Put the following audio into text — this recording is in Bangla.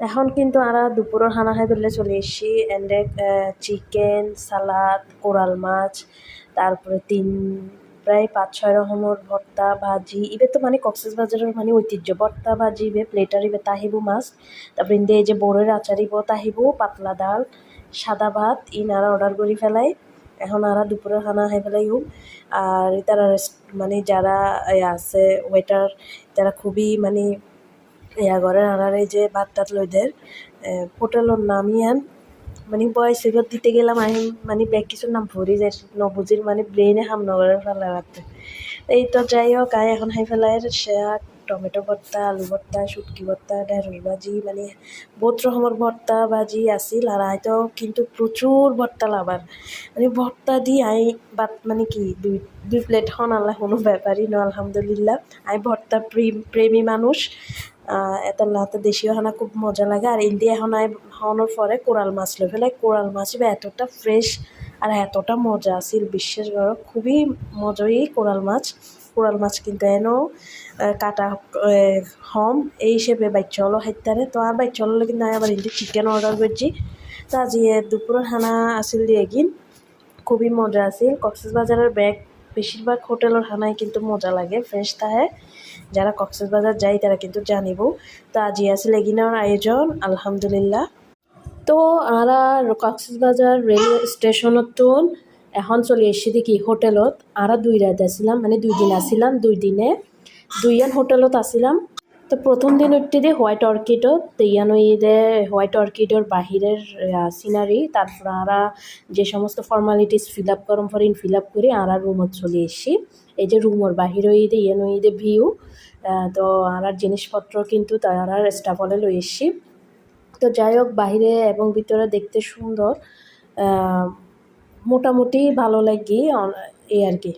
এখন কিন্তু আরা দুপুরের খানা খাই পেলে চলে এসেছি। এন্ডে চিকেন সালাদ কোরাল মাছ, তারপরে তিন, প্রায় পাঁচ, ছয় রকমের ভর্তা, ভাজি ইবে তো মানে কক্সবাজারের মানে ঐতিহ্য। ভর্তা, ভাজি ইবে প্লেটার ইবে তাহিবু মাছ তারপরে ইন্দে এই যে বড়ের আচার ইব তাহিবু পাতলা ডাল, সাদা ভাত ইনারা অর্ডার করি ফেলাই। এখন আরা দুপুরের খানা খাই ফেলাই হোক আর তারা মানে যারা আছে ওয়েটার তারা খুবই মানে ইয়া করে আর এই যে ভাত টাত লইদের হোটেলের নামই আন মানে বয়স দিতে গেলাম আমি মানে ব্যাগ কিছুর নাম ভরি যাই নবুজির মানে ব্রেনে হাম নগরের ফেলা রাখতে এই তো যাই হোক, আয় এখন হাই ফেলাই শাক, টমেটো ভর্তা, আলু ভর্তা, শুটকি ভর্তা, ঢেঁড়স ভাজি মানে বহুত রকমের ভর্তা ভাজি আসিল আর হয়তো কিন্তু প্রচুর ভর্তা লাভার। মানে ভর্তা দি আই বাত মানে কি, দুই দুই প্লেট হন, আল্লাহ কোনো ব্যাপারই ন, আলহামদুলিল্লাহ। আই ভর্তা প্রেমী মানুষ। এটা লাতে দেশীয় খানা খুব মজা লাগে। আর ইন্ডিয়া আই হওয়ানোর পরে কোরাল মাছ লৈ ফেলাই কোরাল মাছ এতটা ফ্রেশ আর এতটা মজা। আছিল বিশ্বাস করো খুবই মজাই কোরাল মাছ। কোরাল মাছ কিন্তু এনেও কাটা হম, এই হিসেবে বাচ্চা হলো খাইতারে তো আর বাচ্চা হলো কিন্তু আমি আবার ইন্দি চিকেন অর্ডার করছি। তো আজি দুপুরের খানা আছিল দিয়ে গিন খুবই মজা আছিল কক্সবাজারের ব্যাগ বেশিরভাগ হোটেলের হানায় কিন্তু মজা লাগে ফ্রেশ তাহে যারা কক্সবাজার যায়, তারা কিন্তু জানিব। তো আজি আছে লেগিনার আয়োজন, আলহামদুলিল্লাহ। তো আরা কক্সবাজার রেলওয়ে স্টেশনত এখন চলে এসে দেখি হোটেলত আরা দুই রাত আসিলাম মানে দুই দিন আসিলাম দুই দিনে। দুইয়ান হোটেলত আসিলাম তো প্রথম দিন উঠতে হোয়াইট অর্কিডত ইয়ান ইদে হোয়াইট অর্কিডর বাহিরের সিনারি তারপর আরা যে সমস্ত ফর্মালিটিস ফিল আপ করম ফরিন ফিল আপ করে আরা রুমত চলে এসেছি এই যে রুমর বাহির ইদে ইয়ান ইদে ভিউ তো আর জিনিসপত্র কিন্তু তারার স্টাফ হলে লই এসেছি তো যাই হোক বাহিরে এবং ভিতরে দেখতে সুন্দর মোটামুটি ভালো লাগে এই আর কি।